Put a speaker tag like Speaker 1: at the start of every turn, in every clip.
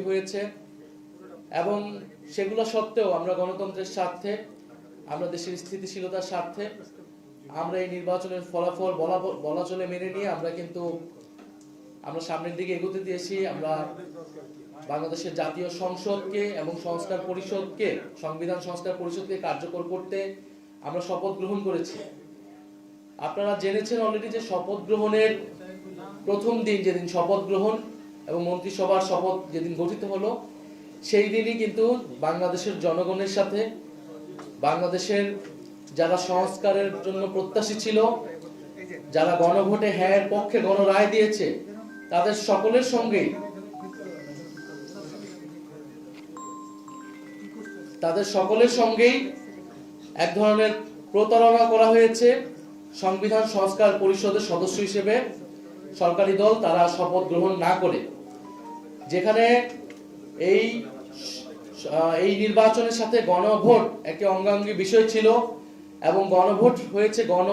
Speaker 1: হয়েছে? এবং সেগুলো সত্ত্বেও আমরা গণতন্ত্রের স্বার্থে, আমরা দেশের স্থিতিশীলতার স্বার্থে, আমরা এই নির্বাচনের ফলাফল বলা বলা চলে মেনে নিয়ে আমরা কিন্তু, আমরা সামনের দিকে এগোতে দিয়েছি। আমরা বাংলাদেশের জাতীয় সংসদকে এবং সংস্কার পরিষদকে, সংবিধান সংস্কার পরিষদকে কার্যকর করতে আমরা শপথ গ্রহণ করেছি। আপনারা জেনেছেন অলরেডি যে শপথ গ্রহণের প্রথম দিন যেদিন শপথ গ্রহণ এবং মন্ত্রিসভার শপথ যেদিন গঠিত হলো, সেই দিনই কিন্তু বাংলাদেশের জনগণের সাথে, বাংলাদেশের যারা সংস্কারের জন্য প্রত্যাশী ছিল, যারা গণভোটে হ্যাঁ পক্ষে গণরায় দিয়েছে, তাদের সকলের সঙ্গেই তাদের সকলের সঙ্গেই এক ধরনের প্রতারণা করা হয়েছে সংবিধান সংস্কার পরিষদের সদস্য হিসেবে। সরকারি দল তারা শপথ গ্রহণ না করে। যেখানে এই এই নির্বাচনের সাথে গণভোট একটি অঙ্গাঙ্গী বিষয় ছিল এবং গণভোট হয়েছে গণ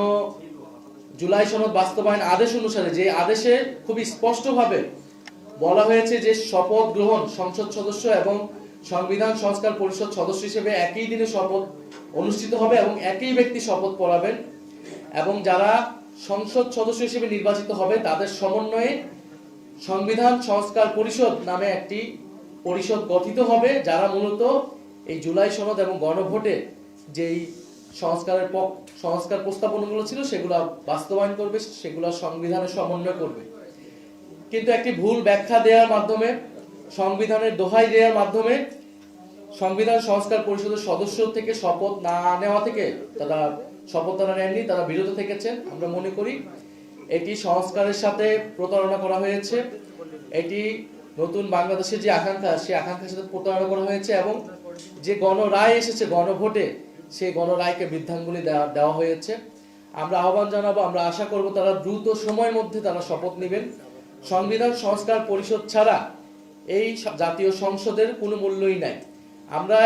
Speaker 1: জুলাই সনদ বাস্তবায়ন আদেশ অনুসারে। যে আদেশে খুবই স্পষ্টভাবে বলা হয়েছে যে শপথ গ্রহণ সংসদ সদস্য এবং সংবিধান সংস্কার পরিষদ সদস্য হিসেবে একই দিনে শপথ অনুষ্ঠিত হবে এবং একই ব্যক্তি শপথ পড়াবেন এবং যারা সংসদ সদস্য হিসেবে নির্বাচিত হবে, তাদের সমন্বয়ে সংবিধান সংস্কার পরিষদ নামে একটি পরিষদ গঠিত হবে, যারা মূলত এই জুলাই সনদ এবং গণভোটে যেই সংস্কারের পক, সংস্কার প্রস্তাবনাগুলো ছিল, সেগুলো বাস্তবায়ন করবে, সেগুলো সংবিধানের সমন্বয় করবে। কিন্তু একটি ভুল ব্যাখ্যা দেওয়ার মাধ্যমে, সংবিধানের দোহাই দেওয়ার মাধ্যমে, সংবিধান সংস্কার পরিষদের সদস্য থেকে শপথ না নেওয়া থেকে, তারা শপথ তারা নেননি, তারা বিরত থেকেছেন। আমরা মনে করি এটি সংস্কারের সাথে প্রতারণা করা হয়েছে। এটি নতুন বাংলাদেশের যে আকাঙ্ক্ষা, সেই আকাঙ্ক্ষার সাথে প্রতারণা করা হয়েছে এবং যে গণরায় এসেছে, গণভোটে, সেই গণরায়কে বৃদ্ধাঙ্গুলি দেওয়া দেওয়া হয়েছে। আমরা আহ্বান জানাব, আমরা আশা করব তারা দ্রুত সময়ের মধ্যে তারা শপথ নেবেন। সংবিধান সংস্কার পরিষদ ছাড়া এই জাতীয় সংসদের কোনো মূল্যই নাই। আমরা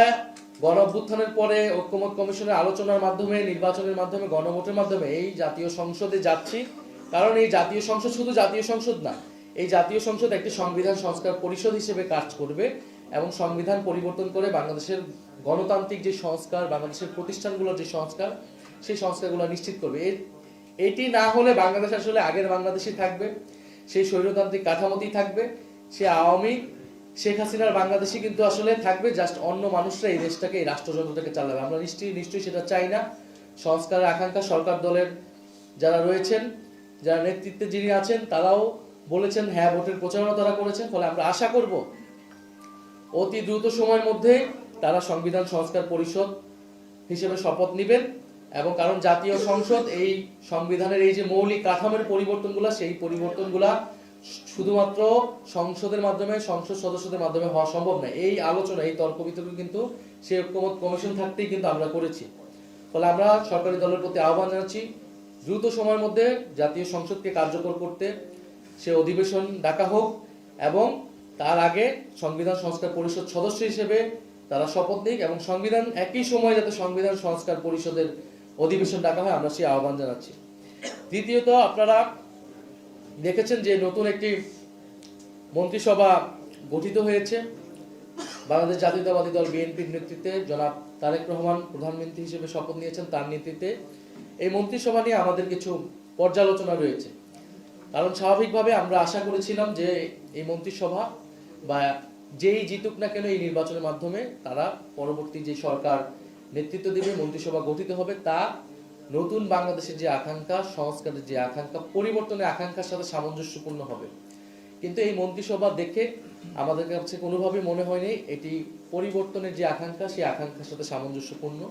Speaker 1: গণ অভ্যুত্থানের পরে ঐক্যমত কমিশনের আলোচনার মাধ্যমে, নির্বাচনের মাধ্যমে, গণভোটের মাধ্যমে এই জাতীয় সংসদে যাচ্ছি। কারণ এই জাতীয় সংসদ শুধু জাতীয় সংসদ না, এই জাতীয় সংসদ একটি সংবিধান সংস্কার পরিষদ হিসেবে কাজ করবে এবং সংবিধান পরিবর্তন করে বাংলাদেশের গণতান্ত্রিক যে সংস্কার, বাংলাদেশের প্রতিষ্ঠানগুলোর যে সংস্কার, সেই সংস্কারগুলো নিশ্চিত করবে। এটি না হলে বাংলাদেশ আসলে আগের বাংলাদেশই থাকবে, সেই স্বৈরতান্ত্রিক কাঠামোতেই থাকবে, সে আওয়ামী শেখ হাসিনার বাংলাদেশই কিন্তু আসলে থাকবে, জাস্ট অন্য মানুষরা এই দেশটাকে, এই রাষ্ট্রযন্ত্রটাকে চালাবে। আমরা নিশ্চয়ই নিশ্চয়ই সেটা চাই না। সংস্কারের আকাঙ্ক্ষা সরকার দলের যারা রয়েছেন যারা নেতৃত্বে যিনি আছেন, তারাও বলেছেন হ্যাঁ ভোটের প্রচারণা তারা করেছেন, ফলে আমরা আশা করব। অতি দ্রুত সময়ের মধ্যে তারা সংবিধান সংস্কার পরিষদ হিসেবে শপথ নেবেন এবং কারণ জাতীয় সংসদ এই সংবিধানের এই যে মৌলিক কাঠামোর পরিবর্তনগুলো, সেই পরিবর্তনগুলা শুধুমাত্র সংসদের মাধ্যমে, সংসদ সদস্যদের মাধ্যমে হওয়া সম্ভব নয়। এই আলোচনা, এই তর্ক বিতর্ক কিন্তু সেই ঐক্যমত কমিশন থাকতেই কিন্তু আমরা করেছি। ফলে আমরা সরকারি দলের প্রতি আহ্বান জানাচ্ছি দ্রুত সময়ের মধ্যে জাতীয় সংসদকে কার্যকর করতে সে অধিবেশন ডাকা হোক এবং তার আগে সংবিধান সংস্কার পরিষদ সদস্য হিসেবে তারা শপথ নিক এবং সংবিধান একই সময় যাতে সংবিধান সংস্কার পরিষদের অধিবেশন ডাকা হয়, আমরা সেই আহ্বান জানাচ্ছি। দ্বিতীয়ত, আপনারা দেখেছেন যে নতুন একটি মন্ত্রিসভা গঠিত হয়েছে। বাংলাদেশ জাতীয়তাবাদী দল বিএনপির নেতৃত্বে জনাব তারেক রহমান প্রধানমন্ত্রী হিসেবে শপথ নিয়েছেন, তার নেতৃত্বে। এই মন্ত্রিসভা নিয়ে আমাদের কিছু পর্যালোচনা রয়েছে। কারণ স্বাভাবিকভাবে আমরা আশা করেছিলাম যে এই মন্ত্রিসভা বা যেই জিতুক না কেন এই নির্বাচনের মাধ্যমে তারা পরবর্তী যে সরকার নেতৃত্ব দেবে, মন্ত্রিসভা গঠিত হবে, তা নতুন বাংলাদেশের যে আকাঙ্ক্ষা, সংস্কারের যে আকাঙ্ক্ষা, পরিবর্তনের আকাঙ্ক্ষার সাথে সামঞ্জস্যপূর্ণ হবে। কিন্তু এই মন্ত্রিসভা দেখে আমাদের কাছে কোনোভাবেই মনে হয়নি এটি পরিবর্তনের যে আকাঙ্ক্ষা, সেই আকাঙ্ক্ষার সাথে সামঞ্জস্যপূর্ণ।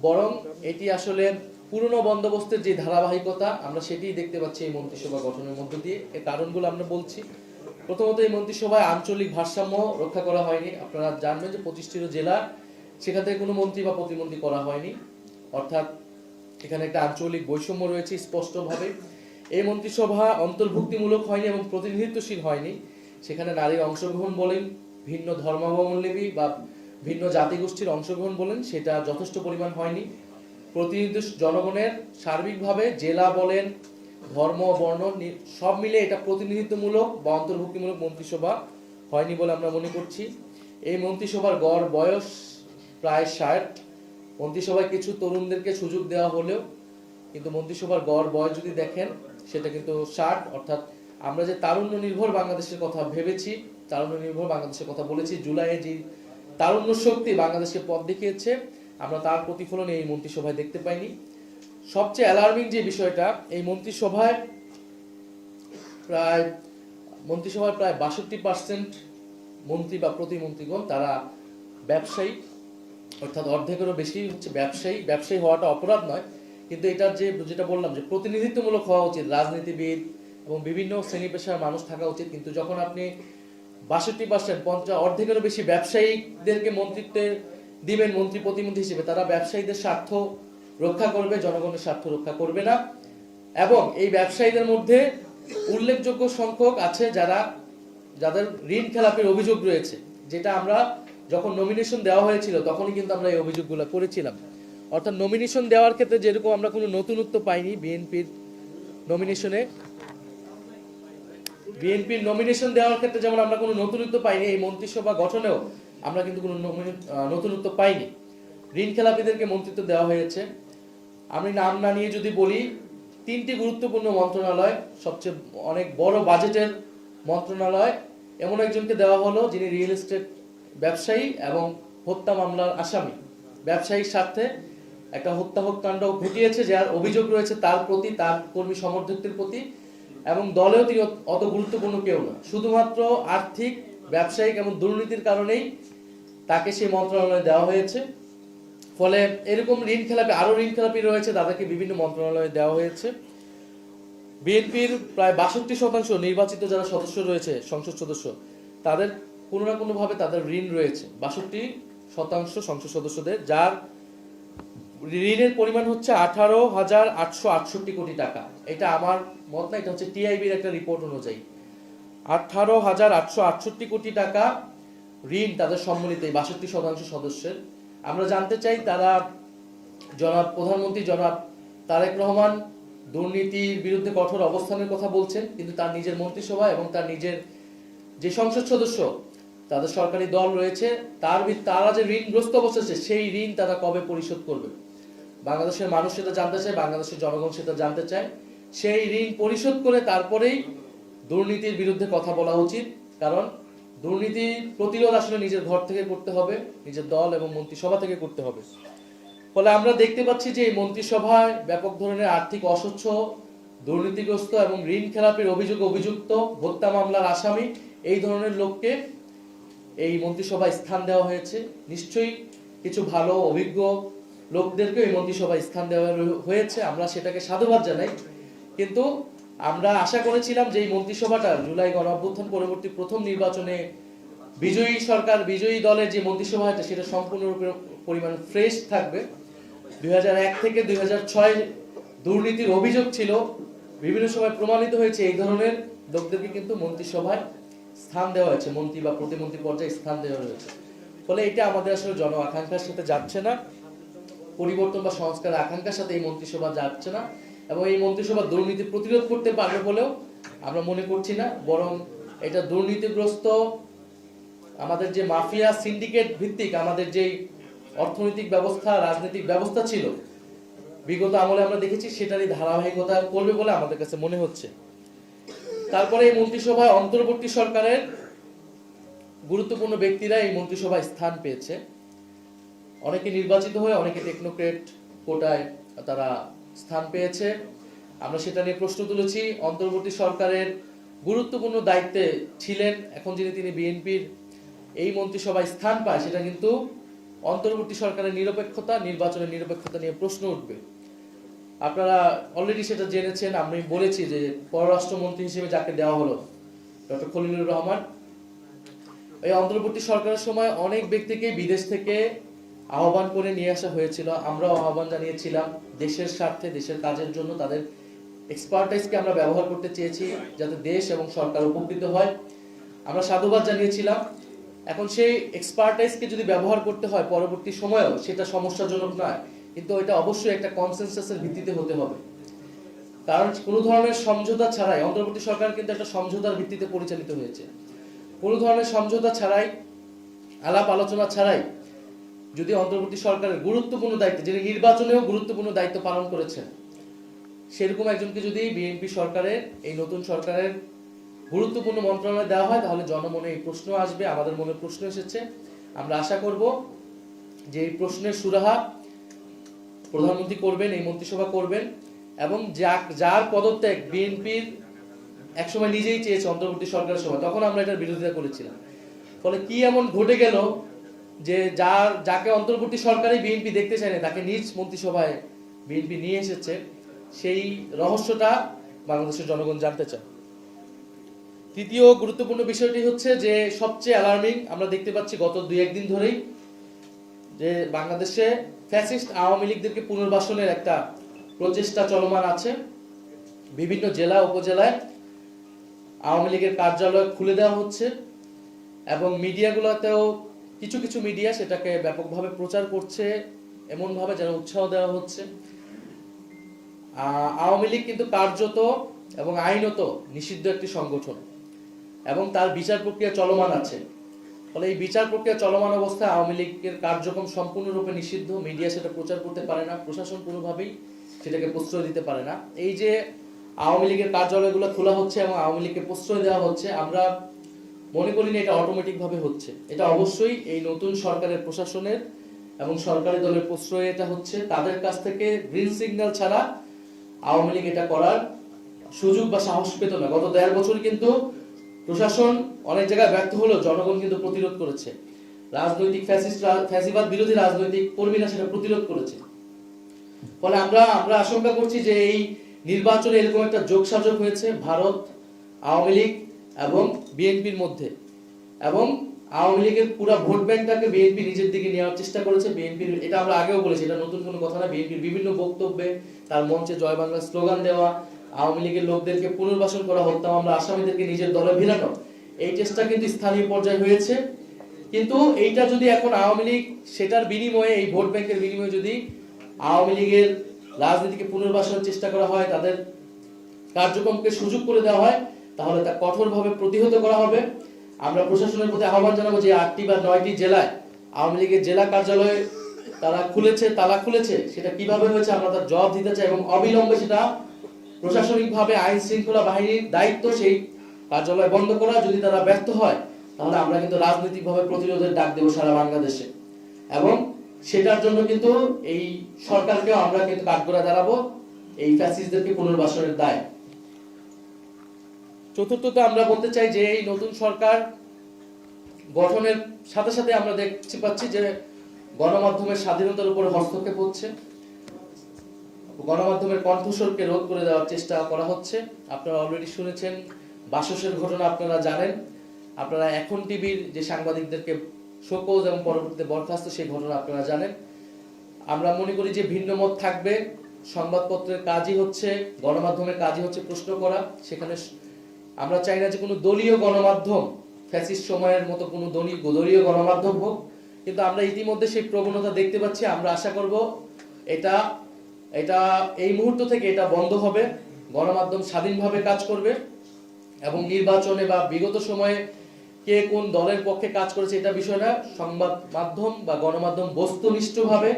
Speaker 1: বরং এটি আসলে পুরনো বন্দোবস্তের যে ধারাবাহিকতা, আমরা সেটিই দেখতে পাচ্ছি এই মন্ত্রিসভা গঠনের মধ্য দিয়ে। এর কারণগুলো আমরা বলছি। প্রথমত এই মন্ত্রিসভায় আঞ্চলিক ভারসাম্য রক্ষা করা হয়নি। আপনারা জানবেন যে পঁচিশটিরও জেলা, সেখান থেকে কোনো মন্ত্রী বা প্রতিমন্ত্রী করা হয়নি। অর্থাৎ এখানে একটা আঞ্চলিক বৈষম্য রয়েছে স্পষ্টভাবে। এই মন্ত্রিসভা অন্তর্ভুক্তিমূলক হয়নি এবং প্রতিনিধিত্বশীল হয়নি। সেখানে নারীর অংশগ্রহণ বলেন, ভিন্ন ধর্মাবলম্বী বা ভিন্ন জাতিগোষ্ঠীর অংশগ্রহণ বলেন, সেটা যথেষ্ট পরিমাণ হয়নি। প্রতিনিধি জনগণের সার্বিকভাবে জেলা বলেন, ধর্ম, বর্ণ সব মিলে এটা প্রতিনিধিত্বমূলক বা অন্তর্ভুক্তিমূলক মন্ত্রিসভা হয়নি বলে আমরা মনে করছি। এই মন্ত্রিসভার গড় বয়স প্রায় ষাট। মন্ত্রিসভায় কিছু তরুণদেরকে সুযোগ দেওয়া হলেও কিন্তু মন্ত্রিসভার গড় বয়স যদি দেখেন, সেটা কিন্তু ষাট। অর্থাৎ আমরা যে তারুণ্য নির্ভর বাংলাদেশের কথা ভেবেছি তারুণ্য নির্ভর বাংলাদেশের কথা বলেছি, জুলাইয়ে যে তারুণ্য শক্তি বাংলাদেশকে পথ দেখিয়েছে আমরা তার প্রতিফলন এই মন্ত্রিসভায় দেখতে পাইনি। সবচেয়ে অ্যালার্মিং যে বিষয়টা, এই মন্ত্রিসভায় প্রায় মন্ত্রিসভার প্রায় বাষট্টি পার্সেন্ট মন্ত্রী বা প্রতিমন্ত্রীগণ তারা ব্যবসায়ী। অর্থাৎ অর্ধেকেরও বেশি হচ্ছে ব্যবসায়ী। ব্যবসায়ী হওয়াটা অপরাধ নয়। কিন্তু এটার যে যেটা বললাম যে প্রতিনিধিত্বমূলক হওয়া উচিত, রাজনীতিবিদ এবং বিভিন্ন শ্রেণি পেশার মানুষ থাকা উচিত। কিন্তু যখন আপনি বাষট্টি পার্সেন্ট পঞ্চাশ অর্ধেকেরও বেশি ব্যবসায়ীদেরকে মন্ত্রিত্বে দিবেন মন্ত্রী, প্রতিমন্ত্রী হিসেবে। তারা ব্যবসায়ীদের স্বার্থ রক্ষা করবে, জনগণের স্বার্থ রক্ষা করবে না। এবং এই ব্যবসায়ীদের মধ্যে উল্লেখযোগ্য সংখ্যক আছে যারা, যাদের ঋণ খেলাপের অভিযোগ রয়েছে। যেটা আমরা যখন নমিনেশন দেওয়া হয়েছিল, তখনই কিন্তু আমরা এই অভিযোগগুলো করেছিলাম। অর্থাৎ নমিনেশন দেওয়ার ক্ষেত্রে যেরকম আমরা কোনো নতুনত্ব পাইনি, বিএনপির নমিনেশনে বিএনপির নমিনেশন দেওয়ার ক্ষেত্রে যেমন আমরা কোনো নতুনত্ব পাইনি, এই মন্ত্রিসভা গঠনেও আমরা কিন্তু কোনো নমিনে- আহ, নতুনত্ব পাইনি। ঋণ খেলাপিদেরকে মন্ত্রিত্ব দেওয়া হয়েছে। আমি নাম না নিয়ে যদি বলি তিনটি গুরুত্বপূর্ণ মন্ত্রণালয় সবচেয়ে অনেক বড় বাজেটের মন্ত্রণালয় এমন একজনকে দেওয়া হলো যিনি রিয়েল এস্টেট ব্যবসায়ী এবং হত্যা মামলার আসামি। ব্যবসায়ীর স্বার্থে একটা হত্যা হত্যাকাণ্ড ঘটিয়েছে যার অভিযোগ রয়েছে তার প্রতি তার কর্মী সমর্থকদের প্রতি এবং দলেও তিনি অত গুরুত্বপূর্ণ কেউ না। শুধুমাত্র আর্থিক ব্যবসায়িক এবং দুর্নীতির কারণেই তাকে সেই মন্ত্রণালয়ে দেওয়া হয়েছে। ফলে এরকম ঋণ খেলাপি আরও ঋণ খেলাপি রয়েছে, তাদেরকে বিভিন্ন মন্ত্রণালয়ে দেওয়া হয়েছে। বিএনপির প্রায় বাষট্টি শতাংশ নির্বাচিত যারা সদস্য রয়েছে, সংসদ সদস্য, তাদের কোনো না কোনো ভাবে তাদের ঋণ রয়েছে। বাষট্টি শতাংশ সংসদ সদস্যদের, যার ঋণের পরিমাণ হচ্ছে আঠারো হাজার আটশো আটষট্টি কোটি টাকা। এটা আমার মত না, এটা হচ্ছে টিআইবির একটা রিপোর্ট অনুযায়ী। আঠারো হাজার আটশো আটষট্টি কোটি টাকা ঋণ তাদের সম্মিলিত, এই বাষট্টি শতাংশ সদস্যের। আমরা জানতে চাই তারা জনাব, প্রধানমন্ত্রী জনাব তারেক রহমান দুর্নীতির বিরুদ্ধে কঠোর অবস্থানের কথা বলছেন, কিন্তু তার নিজের মন্ত্রিসভা এবং তার নিজের যে সংসদ সদস্য, তাদের সরকারি দল রয়েছে, তার তারা যে ঋণগ্রস্ত অবস্থা আছে সেই ঋণ তারা কবে পরিশোধ করবে? বাংলাদেশের মানুষ সেটা জানতে চায়, বাংলাদেশের জনগণ সেটা জানতে চায়। সেই ঋণ পরিশোধ করে তারপরেই দুর্নীতির বিরুদ্ধে কথা বলা উচিত, কারণ দুর্নীতি প্রতিরোধ আসলে নিজের ঘর থেকে করতে হবে, নিজের দল এবং মন্ত্রিসভা থেকে করতে হবে। ফলে আমরা দেখতে পাচ্ছি যে এই মন্ত্রিসভায় ব্যাপক ধরনের আর্থিক অস্বচ্ছ, দুর্নীতিগ্রস্ত এবং ঋণ খেলাপির অভিযোগ অভিযুক্ত, হত্যা মামলার আসামি এই ধরনের লোককে এই মন্ত্রিসভায় স্থান দেওয়া হয়েছে। নিশ্চয়ই কিছু ভালো, অভিজ্ঞ লোকদেরকে এই মন্ত্রিসভায় স্থান দেওয়া হয়েছে। আমরা সেটাকে সাধুবাদ জানাই। কিন্তু আমরা আশা করেছিলাম যে এই মন্ত্রিসভাটা জুলাই গণ অভ্যুত্থান পরবর্তী প্রথম নির্বাচনে বিজয়ী সরকার, বিজয়ী দলের যে মন্ত্রিসভা আছে, সেটা সম্পূর্ণরূপে পরিমাণ ফ্রেশ থাকবে। দুই হাজার এক থেকে দুই হাজার ছয় দুর্নীতির অভিযোগ ছিল। বিভিন্ন সময় প্রমাণিত হয়েছে এই ধরনের। লোকদেরকে কিন্তু মন্ত্রিসভায় স্থান দেওয়া হয়েছে। মন্ত্রী বা প্রতিমন্ত্রী পর্যায়ে স্থান দেওয়া হয়েছে। ফলে এটা আমাদের আসলে জন আকাঙ্ক্ষার সাথে যাচ্ছে না। পরিবর্তন বা সংস্কার আকাঙ্ক্ষার সাথে এই মন্ত্রিসভা যাচ্ছে না। এবং এই মন্ত্রিসভা দুর্নীতি প্রতিরোধ করতে পারবে বলেও আমরা মনে করছি না, বরং এটা দুর্নীতিগ্রস্ত আমাদের যে মাফিয়া সিন্ডিকেট ভিত্তিক আমাদের যে অর্থনৈতিক ব্যবস্থা, রাজনৈতিক ব্যবস্থা ছিল, বিগত আমলে আমরা দেখেছি সেটারই ধারাবাহিকতা করবে বলে আমাদের কাছে মনে হচ্ছে। তারপরে এই মন্ত্রিসভায় অন্তর্বর্তী সরকারের গুরুত্বপূর্ণ ব্যক্তিরা এই মন্ত্রিসভায় স্থান পেয়েছে। অনেকে নির্বাচিত হয়ে, অনেকে টেকনোক্রেট কোটায় তারা স্থান পেয়েছে। আমরা সেটা নিয়ে প্রশ্ন তুলেছি। অন্তর্বর্তী সরকারের গুরুত্বপূর্ণ দায়িত্বে ছিলেন এখন যিনি তিনি বিএনপির এই মন্ত্রিসভায় স্থান পায়, সেটা কিন্তু অন্তর্বর্তী সরকারের নিরপেক্ষতা, নির্বাচনের নিরপেক্ষতা নিয়ে প্রশ্ন উঠবে। আপনারা অলরেডি সেটা জেনেছেন, আমি বলেছি যে পররাষ্ট্রমন্ত্রী হিসেবে যাকে দেওয়া হলো, ডক্টর খলিলুর রহমান, এই অন্তর্বর্তী সরকারের সময় অনেক ব্যক্তিকে বিদেশ থেকে আহ্বান করে নিয়ে আসা হয়েছিল। আমরাও আহ্বান জানিয়েছিলাম দেশের স্বার্থে, দেশের কাজের জন্য তাদের এক্সপার্টাইজকে আমরা ব্যবহার করতে চেয়েছি যাতে দেশ এবং সরকার উপকৃত হয়। আমরা সাধুবাদ জানিয়েছিলাম। এখন সেই এক্সপার্টাইজকে যদি ব্যবহার করতে হয় পরবর্তী সময়েও, সেটা সমস্যাজনক নয়। কিন্তু এটা অবশ্যই একটা কনসেনসাসের ভিত্তিতে হতে হবে। কারণ কোনো ধরনের সমঝোতা ছাড়াই, অন্তর্বর্তী সরকার কিন্তু একটা সমঝোতার ভিত্তিতে পরিচালিত হয়েছে। কোনো ধরনের সমঝোতা ছাড়াই আলাপ আলোচনা ছাড়াই যদি অন্তর্বর্তী সরকারের গুরুত্বপূর্ণ দায়িত্ব, যিনি নির্বাচনেও গুরুত্বপূর্ণ দায়িত্ব পালন করেছেন, সেরকম একজনকে যদি বিএনপি সরকারের, এই নতুন সরকারের গুরুত্বপূর্ণ মন্ত্রণালয় দেওয়া হয়, তাহলে জনমনে এই প্রশ্ন আসবে, আমাদের মনে প্রশ্ন এসেছে। আমরা আশা করব যে এই প্রশ্নের সুরাহা প্রধানমন্ত্রী করবেন, এই মন্ত্রিসভা করবেন, এবং যার পদত্যাগ বিএনপির একসময় নিজেই চেয়েছে অন্তর্বর্তী সরকারের সময় তখন আমরা এটার বিরোধিতা করেছিলাম। ফলে কি এমন ঘটে গেল যে যার যাকে অন্তর্বর্তী সরকারই বিএনপি দেখতে চায় না, তাকে নিজ মন্ত্রিসভায় বিএনপি নিয়ে এসেছে, সেই রহস্যটা বাংলাদেশের জনগণ জানতে চায়। তৃতীয় গুরুত্বপূর্ণ বিষয়টি হচ্ছে যে, সবচেয়ে অ্যালার্মিং আমরা দেখতে পাচ্ছি গত দুই, একদিন ধরেই যে বাংলাদেশে ফ্যাসিস্ট আওয়ামী লীগদেরকে পুনর্বাসনের একটা প্রচেষ্টা চলমান আছে। বিভিন্ন জেলা, উপজেলায় আওয়ামী লীগের কার্যালয় খুলে দেওয়া হচ্ছে এবং মিডিয়াগুলোতেও কিছু কিছু মিডিয়া সেটাকে ব্যাপকভাবে প্রচার করছে, এমনভাবে যেন উৎসাহ দেওয়া হচ্ছে। আওয়ামী লীগ কিন্তু কার্যত এবং আইনত নিষিদ্ধ একটি সংগঠন এবং তার বিচার প্রক্রিয়া চলমান আছে। ফলে এই বিচার প্রক্রিয়া চলমান অবস্থায় আওয়ামী লীগের কার্যক্রম সম্পূর্ণরূপে নিষিদ্ধ মিডিয়া সেটা প্রচার করতে পারে না, প্রশাসন কোনোভাবেই সেটাকে প্রশ্রয় দিতে পারে না। এই যে আওয়ামী লীগের কার্যালয়গুলো খোলা হচ্ছে এবং আওয়ামী লীগকে প্রশ্রয় দেওয়া হচ্ছে, আমরা মনে করি না এটা অটোমেটিক ভাবে হচ্ছে। এটা অবশ্যই এই নতুন সরকারের প্রশাসনের এবং সরকারি দলের প্রশ্রয় এটা হচ্ছে। তাদের কাছ থেকে গ্রিন সিগন্যাল ছাড়া আওয়ামী লীগ এটা করার সুযোগ বা সাহস পেত না। গত দেড় বছর কিন্তু প্রশাসন অনেক জায়গায় ব্যর্থ হলেও জনগণ কিন্তু প্রতিরোধ করেছে। রাজনৈতিক ফ্যাসিবাদ বিরোধী রাজনৈতিক কর্মীরা সেটা প্রতিরোধ করেছে। ফলে আমরা আমরা আশঙ্কা করছি যে এই নির্বাচনে এরকম একটা যোগসাজক হয়েছে। ভারত, আওয়ামী লীগ এবং বিএনপির মধ্যে এবং আওয়ামী লীগের পুরো ভোট ব্যাংকটাকে বিএনপি নিজের দিকে নেওয়ার চেষ্টা করেছে। বিএনপির, এটা আমরা আগেও বলেছি, এটা নতুন কোনো কথা না। বিএনপির বিভিন্ন বক্তব্যে তার মঞ্চে জয় বাংলা স্লোগান দেওয়া, আওয়ামী লীগের লোকদেরকে পুনর্বাসন করা, হত্যা আমরা আসামিদেরকে নিজের দলে ভিড়ানো এই চেষ্টা কিন্তু স্থানীয় পর্যায়ে হয়েছে। কিন্তু এইটা যদি এখন আওয়ামী লীগ, সেটার বিনিময়ে, এই ভোট ব্যাংকের বিনিময়ে যদি আওয়ামী লীগের রাজনীতিকে পুনর্বাসনের চেষ্টা করা হয়, তাদের কার্যক্রমকে সুযোগ করে দেওয়া হয় তাহলে তা কঠোরভাবে প্রতিহত করা হবে। আমরা প্রশাসনের প্রতি আহ্বান জানাব যে আটটি বা নয়টি জেলায় আওয়ামী লীগের জেলা কার্যালয়ে তারা খুলেছে, তালা খুলেছে, সেটা কীভাবে হয়েছে আমরা তার জবাব দিতে চাই এবং অবিলম্বে সেটা প্রশাসনিকভাবে আইন শৃঙ্খলা বাহিনীর দায়িত্ব সেই কার্যালয় বন্ধ করা, যদি তারা ব্যর্থ হয়, তাহলে আমরা কিন্তু রাজনৈতিকভাবে প্রতিরোধের ডাক দেবো সারা বাংলাদেশে। এবং সেটার জন্য কিন্তু এই সরকারকেও আমরা কিন্তু কাঠগড়া দাঁড়াবো, এই ফ্যাসিস্টদেরকে পুনর্বাসনের দায়। চতুর্থত আমরা বলতে চাই যে এই নতুন সরকার গঠনের সাথে সাথে আমরা দেখতে পাচ্ছি যে গণমাধ্যমের স্বাধীনতার উপরে হস্তক্ষেপ হচ্ছে। গণমাধ্যমের কণ্ঠস্বরকে রোধ করে দেওয়ার চেষ্টা করা হচ্ছে। আপনারা অলরেডি শুনেছেন, বাসসের ঘটনা আপনারা জানেন। আপনারা এখন টিভির যে সাংবাদিকদেরকে শোকজ এবং পরবর্তীতে বরখাস্ত সেই ঘটনা আপনারা জানেন। আমরা মনে করি যে ভিন্ন মত থাকবে। সংবাদপত্রের কাজই হচ্ছে, গণমাধ্যমের কাজই হচ্ছে প্রশ্ন করা। সেখানে আমরা চাই না যে কোনো দলীয় গণমাধ্যম ফ্যাসিস্ট সময়ের মতো কোনো দলীয় দলীয় গণমাধ্যম হোক, কিন্তু আমরা ইতিমধ্যে সেই প্রবণতা দেখতে পাচ্ছি। আমরা আশা করব এটা এটা এই মুহূর্ত থেকে এটা বন্ধ হবে। গণমাধ্যম স্বাধীনভাবে কাজ করবে এবং নির্বাচনে বা বিগত সময়ে কে কোন দলের পক্ষে কাজ করেছে এটা বিষয় না। সংবাদ মাধ্যম বা গণমাধ্যম বস্তুনিষ্ঠভাবে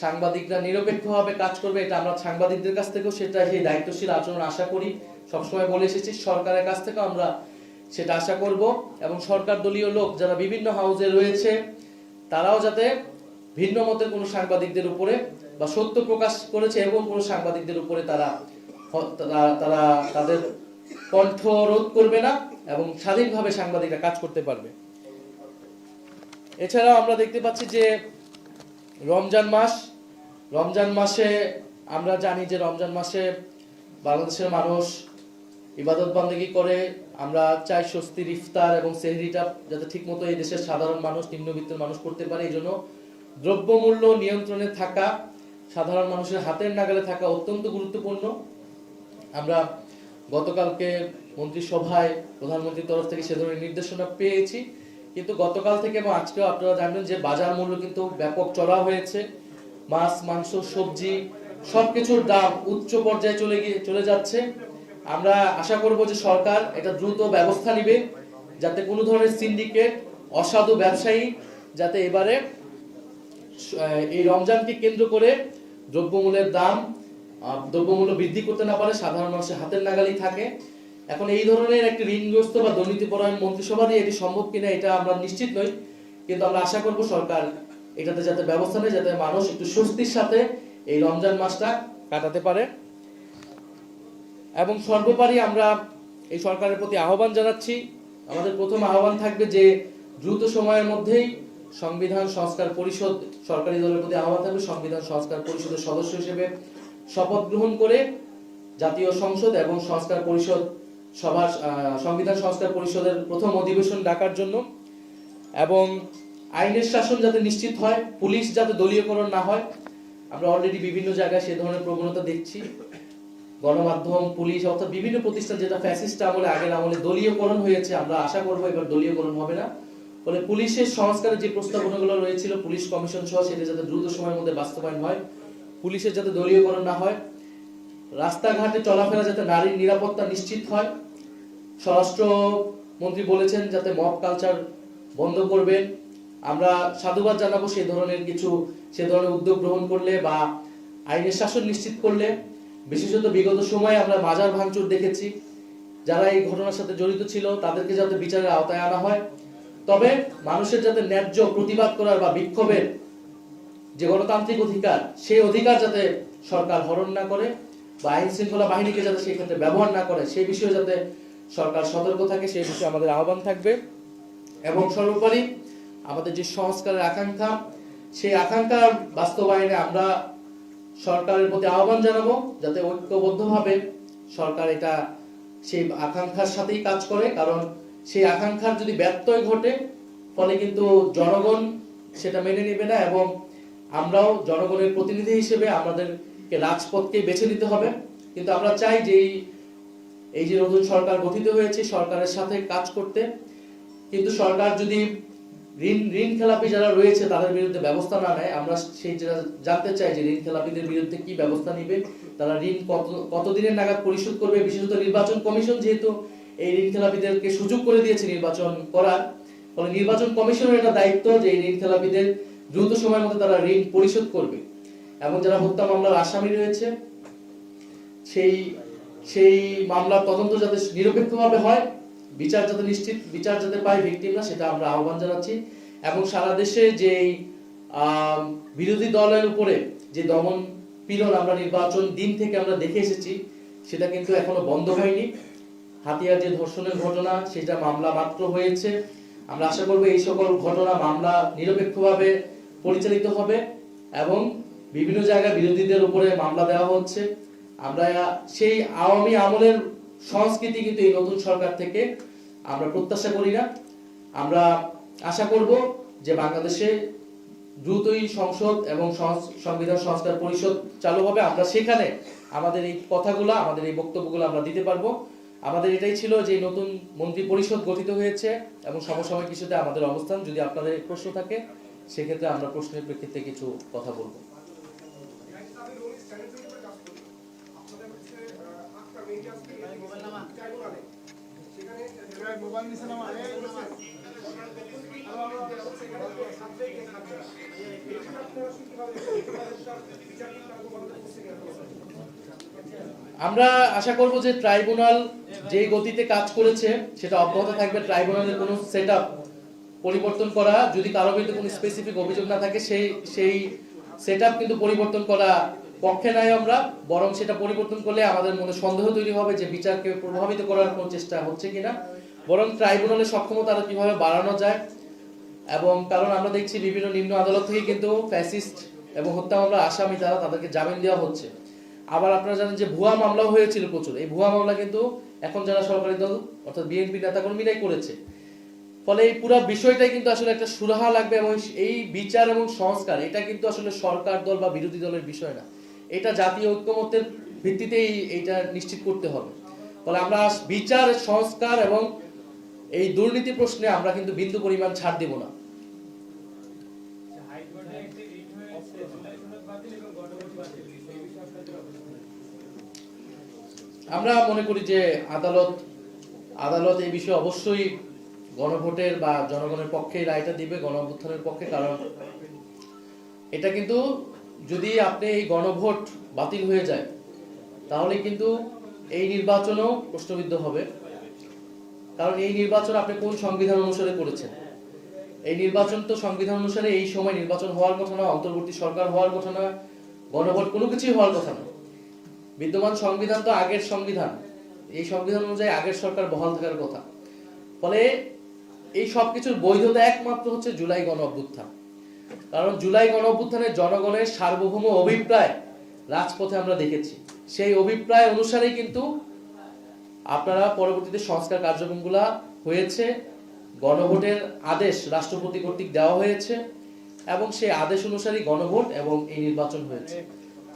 Speaker 1: সাংবাদিকরা নিরপেক্ষভাবে কাজ করবে, এটা আমরা সাংবাদিকদের কাছ থেকেও সেটা সেই দায়িত্বশীল আচরণ আশা করি। সবসময় বলে এসেছি, সরকারের কাছ থেকেও আমরা সেটা আশা করব এবং সরকার দলীয় লোক যারা বিভিন্ন হাউজে রয়েছে, তারাও যাতে ভিন্ন মতের কোনো সাংবাদিকদের উপরে বা সত্য প্রকাশ করেছে এরকম কোনো সাংবাদিকদের উপরে তারা- তারা তাদের কণ্ঠ রোধ করবে না এবং স্বাধীনভাবে সাংবাদিকরা কাজ করতে পারবে। এছাড়াও আমরা দেখতে পাচ্ছি যে রমজান মাস, রমজান মাসে আমরা জানি যে রমজান মাসে বাংলাদেশের মানুষ ইবাদত বান্দেগি করে, আমরা চাই স্বস্তির ইফতার এবং সেহরিটা যাতে ঠিকমতো এই দেশের সাধারণ মানুষ, নিম্নবিত্তের মানুষ করতে পারে। এই জন্য দ্রব্যমূল্য নিয়ন্ত্রণে থাকা, সাধারণ মানুষের হাতের নাগালে থাকা অত্যন্ত গুরুত্বপূর্ণ। আমরা গতকালকে মন্ত্রিসভায় প্রধানমন্ত্রীর তরফ থেকে সে ধরনের নির্দেশনা পেয়েছি। কিন্তু গতকাল থেকে এবং আজকেও আপনারা জানবেন যে বাজার মূল্য কিন্তু ব্যাপক চড়া হয়েছে। মাছ, মাংস, সবজি, সবকিছুর দাম উচ্চ পর্যায়ে চলে গিয়ে, চলে যাচ্ছে। আমরা আশা করব যে সরকার এটা দ্রুত ব্যবস্থা নিবে যাতে কোনো ধরনের সিন্ডিকেট, অসাধু ব্যবসায়ী যাতে এবারে এই রমজানকে কেন্দ্র করে দ্রব্যমূল্যের দাম দ্রব্যমূল্য বৃদ্ধি করতে না পারে, সাধারণ মানুষের হাতের নাগালেই থাকে। এখন এই ধরনের একটি ঋণগ্রস্ত বা দুর্নীতিপরায়ণ মন্ত্রিসভা দিয়ে এটি সম্ভব কিনা এটা আমরা নিশ্চিত নই, কিন্তু আমরা আশা করব সরকার এটাতে যাতে ব্যবস্থা নেয়, যাতে মানুষ একটু স্বস্তির সাথে এই রমজান মাসটা কাটাতে পারে। এবং সর্বোপরি আমরা এই সরকারের প্রতি আহ্বান জানাচ্ছি। আমাদের প্রথম আহ্বান থাকবে যে দ্রুত সময়ের মধ্যেই সংবিধান সংস্কার পরিষদ, সরকারি দলের প্রতি আহ্বান থাকবে, সংবিধান সংস্কার পরিষদের সদস্য হিসেবে শপথ গ্রহণ করে জাতীয় সংসদ এবং সংস্কার পরিষদ সভার সংবিধান সংস্কার পরিষদের প্রথম অধিবেশন ডাকার জন্য এবং আইনের শাসন যাতে নিশ্চিত হয়, পুলিশ যাতে দলীয়করণ না হয়, আমরা অলরেডি বিভিন্ন জায়গায় সে ধরনের প্রবণতা দেখছি। গণমাধ্যম, পুলিশ, অর্থাৎ বিভিন্ন প্রতিষ্ঠান যেটা ফ্যাসিস্ট আমলে, আগের আমলে দলীয়করণ হয়েছে, আমরা আশা করব এবার দলীয়করণ হবে না। ফলে পুলিশের সংস্কারের যে প্রস্তাবনাগুলো রয়েছিল, পুলিশ কমিশন সহ, সেটা যাতে দ্রুত সময়ের মধ্যে বাস্তবায়ন হয়, পুলিশের যাতে দলীয়করণ না হয়, রাস্তাঘাটে চলাফেরা যাতে নারীর নিরাপত্তা নিশ্চিত হয় স্বরাষ্ট্র মন্ত্রী বলেছেন যাতে মব কালচার বন্ধ করবেন। আমরা সাধুবাদ জানাব সে ধরনের কিছু, সে ধরনের উদ্যোগ গ্রহণ করলে বা আইনের শাসন নিশ্চিত করলে। বিশেষত বিগত সময়ে আমরা মাজার ভাঙচুর দেখেছি। যারা এই ঘটনার সাথে জড়িত ছিল, তাদেরকে যাতে বিচারের আওতায় আনা হয়। তবে মানুষের যাতে ন্যায্য প্রতিবাদ করার বা বিক্ষোভের যে গণতান্ত্রিক অধিকার, সেই অধিকার যাতে সরকার হরণ না করে বা আইন শৃঙ্খলা বাহিনীকে যাতে সেই ক্ষেত্রে ব্যবহার না করে, সেই বিষয়ে যাতে সরকার সতর্ক থাকে, সেই বিষয়ে আমাদের আহ্বান থাকবে। এবং সর্বোপরি আমাদের যে সংস্কারের আকাঙ্ক্ষা, সেই আকাঙ্ক্ষার বাস্তবায়নে আমরা সরকারের প্রতি আহ্বান জানাব যাতে ঐক্যবদ্ধভাবে সরকার এটা সেই আকাঙ্ক্ষার সাথেই কাজ করে, কারণ সেই আকাঙ্ক্ষার যদি ব্যত্যয় ঘটে, ফলে কিন্তু জনগণ সেটা মেনে নেবে না এবং আমরাও জনগণের প্রতিনিধি হিসেবে আমাদেরকে রাজপথকে বেছে নিতে হবে। কিন্তু আমরা চাই যে এই এই যে নতুন সরকার গঠিত হয়েছে সরকারের সাথে কাজ করতে। কিন্তু সরকার যদি ঋণ ঋণ খেলাপি যারা রয়েছে তাদের বিরুদ্ধে ব্যবস্থা না নেয়। আমরা সেই জানতে চাই যে ঋণ খেলাপিদের বিরুদ্ধে কি ব্যবস্থা নিবে? তারা ঋণ কত, কতদিনের নাগাদ পরিশোধ করবে? বিশেষত নির্বাচন কমিশন যেহেতু এই ঋণ খেলাপিদেরকে সুযোগ করে দিয়েছে নির্বাচন করার, ফলে নির্বাচন কমিশনের এটা দায়িত্ব যে এই ঋণ খেলাপিদের দ্রুত সময়ের মধ্যে তারা ঋণ পরিশোধ করবে। এবং যারা হত্যা মামলার আসামি রয়েছে, সেই সেই মামলার তদন্ত যাতে নিরপেক্ষভাবে হয় বিচার যাতে নিশ্চিত, বিচার যাতে পায় ভিকটিমরা সেটা আমরা আহ্বান জানাচ্ছি। এবং সারা দেশে যে বিরোধী দলের উপরে যে দমন পীড়ন আমরা নির্বাচন দিন থেকে আমরা দেখে এসেছি, সেটা কিন্তু এখনও বন্ধ হয়নি। হাতিয়ার যে ধর্ষণের ঘটনা, সেটা মামলা মাত্র হয়েছে। আমরা আশা করব এই সকল ঘটনা মামলা নিরপেক্ষভাবে পরিচালিত হবে এবং বিভিন্ন জায়গায় বিরোধীদের উপরে মামলা দেওয়া হচ্ছে। আমরা সেই আওয়ামী আমলের সংস্কৃতি কিন্তু এই নতুন সরকার থেকে আমরা প্রত্যাশা করি না। আমরা আশা করব যে বাংলাদেশে দ্রুতই সংসদ এবং সংবিধান সংস্কার পরিষদ চালু হবে। আমরা সেখানে আমাদের এই কথাগুলো, আমাদের এই বক্তব্যগুলো আমরা দিতে পারব। আমাদের এটাই ছিল যে নতুন মন্ত্রী পরিষদ গঠিত হয়েছে এবং সমসাময়িক কিছুতে আমাদের অবস্থান। যদি আপনাদের প্রশ্ন থাকে, সেক্ষেত্রে আমরা প্রশ্নের প্রেক্ষিতে কিছু কথা বলব। আমরা আশা করব যে ট্রাইব্যুনাল যে গতিতে কাজ করেছে, সেটা অব্যাহত থাকবে। ট্রাইব্যুনালের কোনো সেট পরিবর্তন করা, যদি কারও বিরুদ্ধে কোনো স্পেসিফিক অভিযোগ না থাকে, সেই সেই সেট কিন্তু পরিবর্তন করা পক্ষে নাই আমরা। বরং সেটা পরিবর্তন করলে আমাদের মনে সন্দেহ তৈরি হবে যে বিচারকে প্রভাবিত করার কোনো চেষ্টা হচ্ছে কিনা। বরং ট্রাইব্যুনালের সক্ষমতা আরও কীভাবে বাড়ানো যায় এবং কারণ আমরা দেখছি বিভিন্ন নিম্ন আদালত থেকে কিন্তু ফ্যাসিস্ট এবং হত্যা মামলা আসামি যারা তাদেরকে জামিন দেওয়া হচ্ছে। আবার আপনারা জানেন যে ভুয়া মামলাও হয়েছিল প্রচুর। এই ভুয়া মামলা কিন্তু এখন যারা সরকারি দল, অর্থাৎ বিএনপি নেতাকর্মীরাই করেছে। ফলে এই পুরো বিষয়টাই কিন্তু আসলে একটা সুরাহা লাগবে এবং এই বিচার এবং সংস্কার, এটা কিন্তু আসলে সরকার দল বা বিরোধী দলের বিষয় না। এটা জাতীয় ঐক্যমত্যের ভিত্তিতেই এইটা নিশ্চিত করতে হবে। ফলে আমরা বিচার, সংস্কার এবং এই দুর্নীতি প্রশ্নে আমরা কিন্তু বিন্দু পরিমাণ ছাড় দিব না। আমরা মনে করি যে আদালত আদালত এই বিষয়ে অবশ্যই গণভোটের বা জনগণের পক্ষে রায়টা দিবে গণভ্যুত্থানের পক্ষে, কারণ এটা কিন্তু যদি আপনি এই গণভোট বাতিল হয়ে যায়, তাহলে কিন্তু এই নির্বাচনও প্রশ্নবিদ্ধ হবে। কারণ এই নির্বাচন আপনি কোন সংবিধান অনুসারে করেছেন? এই নির্বাচন তো সংবিধান অনুসারে এই সময় নির্বাচন হওয়ার কথা না অন্তর্বর্তী সরকার হওয়ার কথা না গণভোট কোনো কিছুই হওয়ার কথা না বিদ্যমান সংবিধান তো আগের সংবিধান। এই সংবিধান অনুযায়ী আগের সরকার বহাল থাকার কথা। ফলে এই সব কিছুর বৈধতা একমাত্র হচ্ছে জুলাই গণ অভ্যুত্থান। কারণ জুলাই গণ অভ্যুত্থানে জনগণের সার্বভৌম অভিপ্রায় রাজপথে আমরা দেখেছি। সেই অভিপ্রায় অনুসারেই কিন্তু আপনারা পরবর্তীতে সংস্কার কার্যক্রমগুলা হয়েছে। গণভোটের আদেশ রাষ্ট্রপতি কর্তৃক দেওয়া হয়েছে এবং সেই আদেশ অনুসারে গণভোট এবং এই নির্বাচন হয়েছে।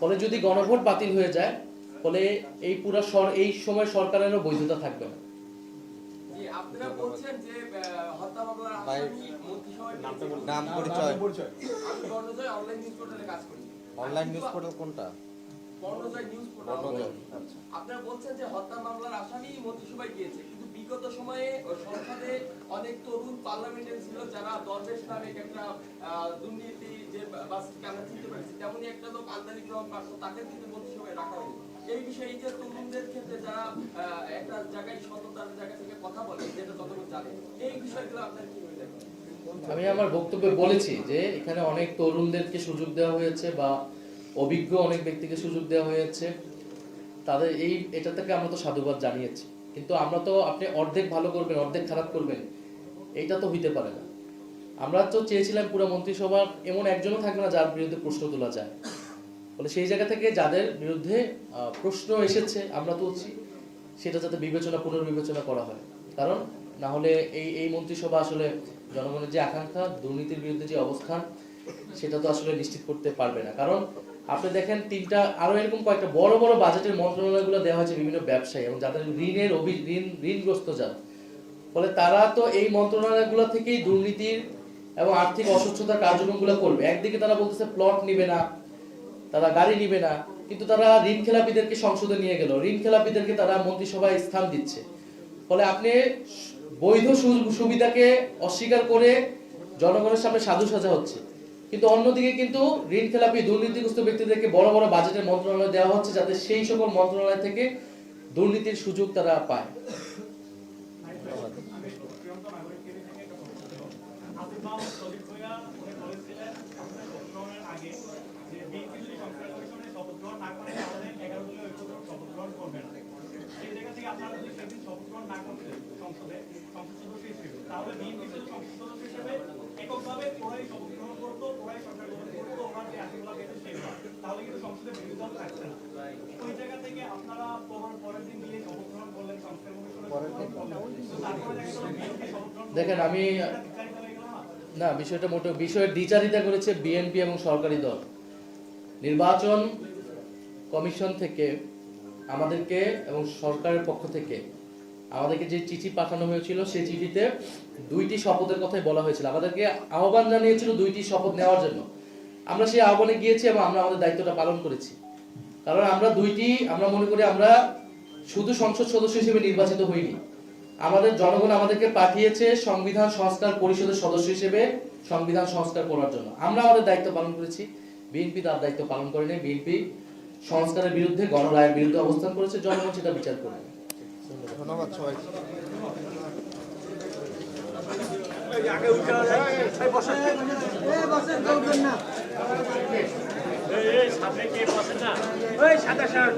Speaker 1: ফলে যদি গণভোট বাতিল হয়ে যায় ফলে এই পুরো সর এই সময় সরকারেরও বৈধতা থাকবে না।
Speaker 2: আপনারা বলছেন যে হত্যা মামলার
Speaker 3: ভাই,
Speaker 2: আসামি মন্ত্রিসভায়
Speaker 3: নাম। পরিচয়।
Speaker 2: আমি বর্ণজয় অনলাইন নিউজ পোর্টালে কাজ করি।
Speaker 3: অনলাইন নিউজ পোর্টাল কোনটা?
Speaker 2: বর্ণজয় নিউজ পোর্টাল
Speaker 3: বর্ণজয়, আচ্ছা।
Speaker 2: আপনারা বলছেন যে হত্যা মামলার আসামি মন্ত্রিসভায় গিয়েছে কিন্তু বিগত সময়ে সংসদে অনেক তরুণ পার্লামেন্টে ছিল যারা দরবেশ নামে একটা দুর্নীতি যে বাসকে আমরা চিনতে পারছি তেমনই একটা লোক আমদানি গ্রহণ পারত তাকে কিন্তু মন্ত্রিসভায় রাখা হয়নি। এই বিষয়ে যে তরুণদের ক্ষেত্রে যারা একটা জায়গায় সততার জায়গা থেকে কথা বলে যেটা যতটুকু জানে এই বিষয়গুলো আপনার কি হয়ে?
Speaker 1: আমি আমার বক্তব্যে বলেছি যে এখানে অনেক তরুণদেরকে সুযোগ দেওয়া হয়েছে বা অভিজ্ঞ অনেক ব্যক্তিকে সুযোগ দেওয়া হয়েছে। তাদের এই, এটা থেকে আমরা তো সাধুবাদ জানিয়েছি। কিন্তু আমরা তো আপনি অর্ধেক ভালো করবেন, অর্ধেক খারাপ করবেন, এইটা তো হইতে পারে না। আমরা তো চেয়েছিলাম পুরো মন্ত্রিসভার এমন একজনও থাকবে না যার বিরুদ্ধে প্রশ্ন তোলা যায়। ফলে সেই জায়গা থেকে যাদের বিরুদ্ধে প্রশ্ন এসেছে, আমরা তুলছি, সেটা যাতে বিবেচনা, পুনর্বিবেচনা করা হয়। কারণ না হলে এই এই মন্ত্রিসভা আসলে জনগণের যে আকাঙ্ক্ষা, দুর্নীতির বিরুদ্ধে যে অবস্থান, সেটা তো আসলে নিশ্চিত করতে পারবে না। কারণ আপনি দেখেন তিনটা, আরও এরকম কয়েকটা বড় বড় বাজেটের মন্ত্রণালয়গুলো দেওয়া হয়েছে বিভিন্ন ব্যবসায়ী এবং যাদের ঋণের অভি, ঋণ, ঋণগ্রস্ত যারা ফলে তারা তো এই মন্ত্রণালয়গুলো থেকেই দুর্নীতির এবং আর্থিক অস্বচ্ছতার কার্যক্রমগুলো করবে। একদিকে তারা বলতেছে প্লট নিবে না, তারা গাড়ি নিবে না, কিন্তু তারা ঋণ খেলাপিদেরকে সংসদে নিয়ে গেল। ঋণ খেলাপিদেরকে তারা মন্ত্রিসভায় স্থান দিচ্ছে। ফলে আপনি বৈধ সুবিধাকে অস্বীকার করে জনগণের সামনে সাধু সাজা হচ্ছে। কিন্তু অন্যদিকে কিন্তু ঋণ খেলাপি দুর্নীতিগ্রস্ত ব্যক্তিদেরকে বড় বড় বাজেটের মন্ত্রণালয় দেওয়া হচ্ছে যাতে সেই সকল মন্ত্রণালয় থেকে দুর্নীতির সুযোগ তারা পায়।
Speaker 4: তাহলে এককভাবে ওরাই শপথ গ্রহণ করতো সরকার গঠন করতো ওনার যে সেগুলো তাহলে কিন্তু সংসদে বিরোধী দল থাকছে না। ওই জায়গা থেকে আপনারা পরের পরের দিন? শপথ গ্রহণ করলেন।
Speaker 1: দেখেন আমি না? বিষয়টা মোটেও বিষয়ের দ্বিচারিতা করেছে বিএনপি এবং সরকারি দল। নির্বাচন কমিশন থেকে আমাদেরকে এবং সরকারের পক্ষ থেকে আমাদেরকে যে চিঠি পাঠানো হয়েছিল, সেই চিঠিতে দুইটি শপথের কথাই বলা হয়েছিল। আমাদেরকে আহ্বান জানিয়েছিল দুইটি শপথ নেওয়ার জন্য। আমরা সেই আহ্বানে গিয়েছি এবং আমরা আমাদের দায়িত্বটা পালন করেছি। কারণ আমরা দুইটি, আমরা মনে করি আমরা শুধু সংসদ সদস্য হিসেবে নির্বাচিত হইনি। আমাদের জনগণ আমাদেরকে পাঠিয়েছে সংবিধান সংস্কার পরিষদের সদস্য হিসেবে সংবিধান সংস্কার করার জন্য। আমরা আমাদের দায়িত্ব পালন করেছি। বিএনপি তার দায়িত্ব পালন করেনি। বিএনপি সংস্কারের বিরুদ্ধে গণরায়ের বিরুদ্ধে অবস্থান করেছে। জনগণ সেটা বিচার করবে
Speaker 3: ধন্যবাদ সবাইকে
Speaker 4: এই সামনে কে বসে না। ওই সাদা শার্ট।